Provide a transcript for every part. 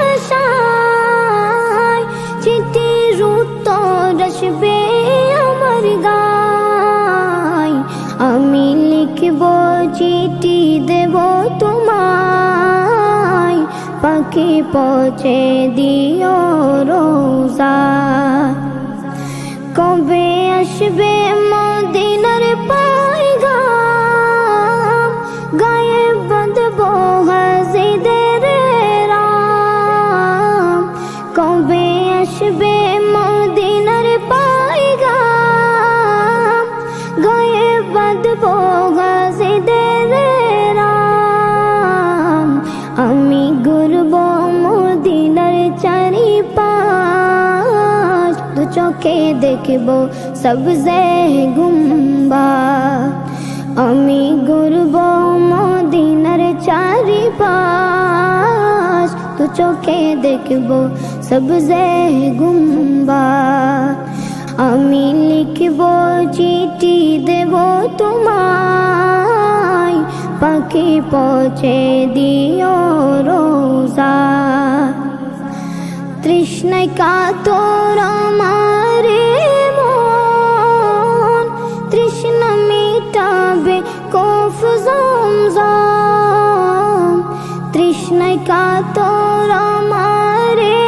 আশায় চিঠির আমার গায়। আমি চিঠি পাখি পৌঁছে দিও রোজা। কবে আসবে বাঁধব হাজিদের রাম আমি ঘুরব মদিনার চারি পাঁচ দু চোখে দেখব সবজে গুম্বা। আমি ঘুরব মদিনার চারি পাঁচ দু চোখে দেখব সবজে গুম্বা। আমি লিখব, চিঠি দেব তোমায়। পাখি পৌঁছে দিও রোজা। তৃষ্ণায় কাতর আমারে মন। তৃষ্ণা মিটাবে কফ জমজম। তৃষ্ণায় কাতর আমারে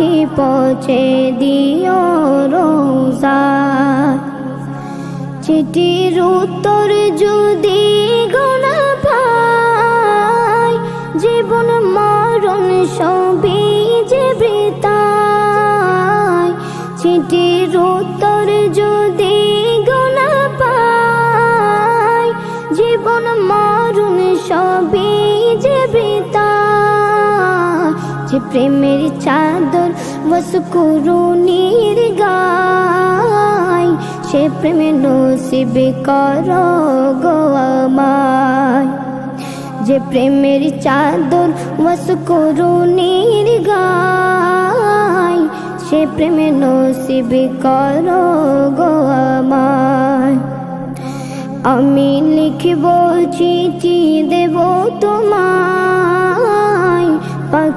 পাখি পৌঁছে দিও রোজা। চিঠির উত্তর যদি গোনা পাই, জীবন মরণ সবই যে বৃতায় চিঠির উত্তর যদি প্রেমের চাদর বস করুণীর গায় সে প্রেমে নসিব কর গো আমায়। যে প্রেমের চাদর বস করুণীর গায় সে প্রেমে নসিব কর গো আমি লিখব চিঠি দেব তোমায়।